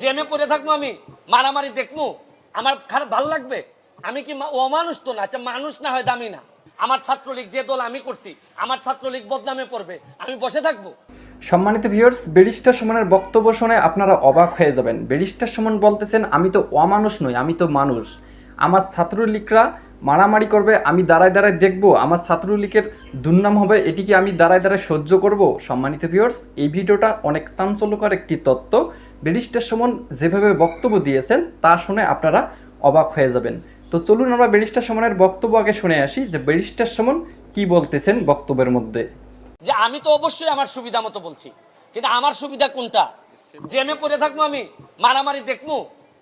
জেনে পড়ে থাকব আমি, মারামারি দেখব। আমার খারাপ ভালো লাগবে? আমি কি অমানুষ তো না? আচ্ছা মানুষ না হয় দামি না। আমার ছাত্রলীগ যে দল আমি করছি, আমার ছাত্রলীগ বদনামে পড়বে। আমি বসে থাকব। সম্মানিত ভিউয়ার্স ব্যারিস্টার সুমনের বক্তব্য শুনে আপনারা অবাক হয়ে যাবেন। ব্যারিস্টার সুমন বলতেছেন, আমি তো অমানুষ নই, আমি তো মানুষ। আমার ছাত্রলীগরা মারামারি করবে, আমি দাঁড়ায় দাঁড়ায় দেখব, আমার ছাত্রলীগের দুর্নাম হবে এটি কি আমি দাঁড়ায় দাঁড়ায় সহ্য করব। সম্মানিত ভিউয়ার্স এই ভিডিওটা অনেক চাঞ্চল্যকর একটি তত্ত্ব। ব্যারিস্টার সুমন যেভাবে বক্তব্য দিয়েছেন, তা শুনে আপনারা অবাক হয়ে যাবেন। তো চলুন আমরা ব্যারিস্টার সুমনের বক্তব্য আগে শুনে আসি, যে ব্যারিস্টার সুমন কি বলতেছেন বক্তব্যের মধ্যে? যে আমি তো অবশ্যই আমার সুবিধা মতো বলছি, কিন্তু আমার সুবিধা কোনটা? জেনে পড়ে থাকব আমি, মারামারি দেখব,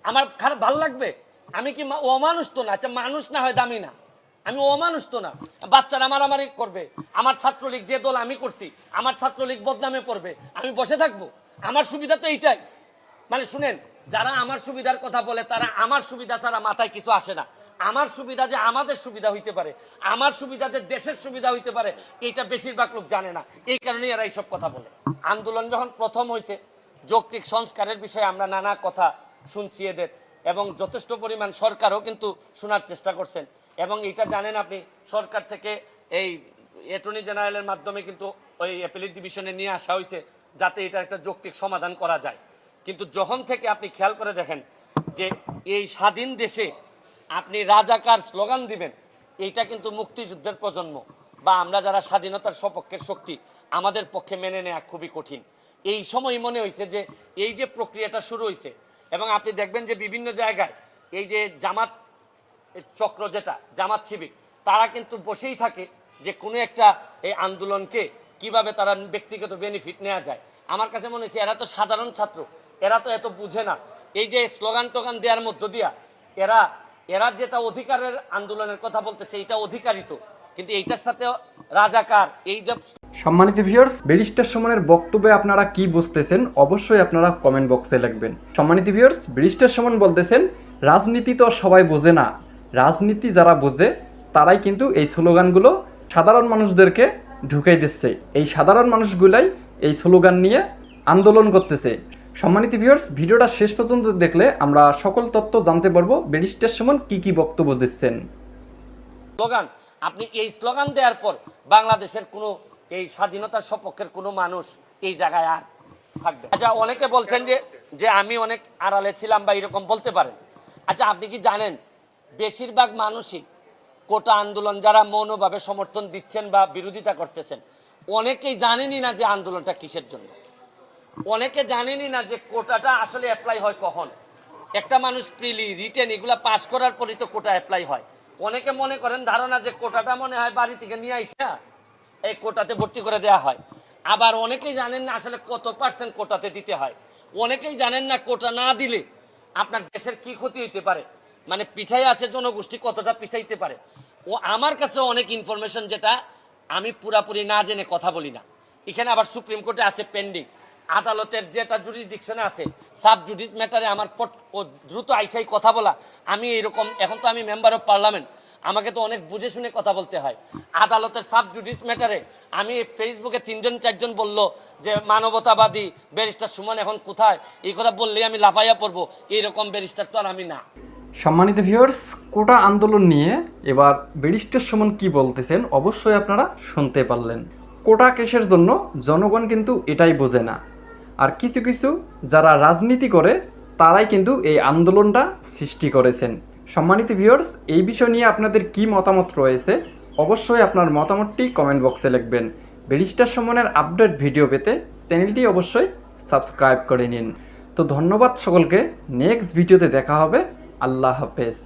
আমার খারাপ ভালো লাগবে? আমি কি অমানুষ তো না আচ্ছা মানুষ না হয় দামি না। আমি অমানুষ তো না। বাচ্চারা মারামারি করবে। আমার ছাত্রলীগ যে দল আমি করছি, আমার ছাত্রলীগ বদনামে পড়বে। আমি বসে থাকব। আমার সুবিধা তো এইটাই। মানে শুনেন, যারা আমার সুবিধার কথা বলে, তারা আমার সুবিধা ছাড়া মাথায় কিছু আসে না। আমার সুবিধা যে আমাদের সুবিধা হইতে পারে, আমার সুবিধা যে দেশের সুবিধা হইতে পারে, এইটা বেশিরভাগ লোক জানে না। এই কারণে এরা এইসব কথা বলে। আন্দোলন যখন প্রথম হয়েছে যৌক্তিক সংস্কারের বিষয়ে আমরা নানা কথা শুনছি এদের। এবং যথেষ্ট পরিমাণ সরকারও কিন্তু শোনার চেষ্টা করছেন। এবং এটা জানেন আপনি, সরকার থেকে এই অ্যাটর্নি জেনারেলের মাধ্যমে কিন্তু ওই অ্যাপিলিট ডিভিশনে নিয়ে আসা হয়েছে, যাতে এটা একটা যৌক্তিক সমাধান করা যায়। কিন্তু যখন থেকে আপনি খেয়াল করে দেখেন যে এই স্বাধীন দেশে আপনি রাজাকার স্লোগান দিবেন, এইটা কিন্তু মুক্তিযুদ্ধের প্রজন্ম বা আমরা যারা স্বাধীনতার সপক্ষের শক্তি, আমাদের পক্ষে মেনে নেওয়া খুবই কঠিন। এই সময় মনে হয়েছে যে এই যে প্রক্রিয়াটা শুরু হয়েছে এবং আপনি দেখবেন যে বিভিন্ন জায়গায় এই যে জামাত চক্র যেটা, জামাত শিবির, তারা কিন্তু বসেই থাকে যে কোনো একটা এই আন্দোলনকে কীভাবে তারা ব্যক্তিগত বেনিফিট নেওয়া যায়। আমার কাছে মনে হয়েছে এরা তো সাধারণ ছাত্র, এরা তো এত বুঝে না। এই যে স্লোগান টোগান দেওয়ার মধ্য দিয়া, এরা এরা যেটা অধিকারের আন্দোলনের কথা বলতেছে, এইটা অধিকারিত। কিন্তু এইটার সাথে রাজাকার এই যে সম্মানিত ভিউয়ার্স ব্যারিস্টার সুমনের বক্তব্যে আপনারা কি বুঝতেছেন অবশ্যই আপনারা কমেন্ট বক্সে লিখবেন। সম্মানিত ভিউয়ার্স ব্যারিস্টার সুমন বলতেছেন রাজনীতি তো সবাই বোঝে না। রাজনীতি যারা বোঝে তারাই কিন্তু এই স্লোগানগুলো সাধারণ মানুষদেরকে ঢুকাই দিচ্ছে। এই সাধারণ মানুষগুলাই এই স্লোগান নিয়ে আন্দোলন করতেছে। সম্মানিত ভিউয়ার্স ভিডিওটা শেষ পর্যন্ত দেখলে আমরা সকল তথ্য জানতে পারব ব্যারিস্টার সুমন কি কি বক্তব্য দিচ্ছেন। স্লোগান আপনি এই স্লোগান দেওয়ার পর বাংলাদেশের কোনো এই স্বাধীনতার সপক্ষের কোনো মানুষ এই জায়গায় আর থাকবে আচ্ছা অনেকে বলছেন যে যে আমি অনেক আড়ালে ছিলাম বা এরকম বলতে পারেন। আচ্ছা আপনি কি জানেন, বেশিরভাগ মানুষই কোটা আন্দোলন যারা মৌনভাবে সমর্থন দিচ্ছেন বা বিরোধিতা করতেছেন, অনেকেই জানেনই না যে আন্দোলনটা কিসের জন্য। অনেকে জানেনই না যে কোটাটা আসলে অ্যাপ্লাই হয় কখন। একটা মানুষ প্রিলি রিটেন এগুলা পাস করার পরই তো কোটা অ্যাপ্লাই হয়। অনেকে মনে করেন ধারণা যে কোটাটা মনে হয় বাড়ি থেকে নিয়ে আইসা এই কোটাতে ভর্তি করে দেওয়া হয়। আবার অনেকেই জানেন না আসলে কত পার্সেন্ট কোটাতে দিতে হয়। অনেকেই জানেন না কোটা না দিলে আপনার দেশের কি ক্ষতি হইতে পারে। মানে পিছাই আছে জনগোষ্ঠী কতটা পিছাইতে পারে। ও আমার কাছে অনেক ইনফরমেশন যেটা আমি পুরাপুরি না জেনে কথা বলি না। এখানে আবার সুপ্রিম কোর্টে আছে পেন্ডিং আদালতের যেটা জুরিসডিকশনে আছে সাব জুডিস ম্যাটারে আমার পট- ও দ্রুত আইসাই কথা বলা। আমি এরকম এখন তো আমি মেম্বার অফ পার্লামেন্ট আমাকে তো অনেক বুঝে শুনে কথা বলতে হয়। আদালতের সাব জুডিস ম্যাটারে আমি ফেসবুকে তিনজন, চারজন বলল যে, মানবতাবাদী ব্যারিস্টার সুমন এখন কোথায়? এই কথা বললেই আমি লাফাইয়া পড়ব। এইরকম ব্যারিস্টার তো আর আমি না। সম্মানিত ভিউয়ার্স কোটা আন্দোলন নিয়ে এবার ব্যারিস্টার সুমন কি বলতেছেন অবশ্যই আপনারা শুনতে পারলেন। কোটা কেসের জন্য জনগণ কিন্তু এটাই বোঝে না। আর কিছু কিছু যারা রাজনীতি করে, তারাই কিন্তু এই আন্দোলনটা সৃষ্টি করেছেন। সম্মানিত ভিউয়ার্স এই বিষয় নিয়ে আপনাদের কি মতামত রয়েছে, অবশ্যই আপনার মতামতটি কমেন্ট বক্সে লিখবেন। ব্যারিস্টার সুমনের আপডেট ভিডিও পেতে চ্যানেলটি অবশ্যই সাবস্ক্রাইব করে নিন। তো ধন্যবাদ সকলকে নেক্সট ভিডিওতে দেখা হবে। আল্লাহ হাফেজ।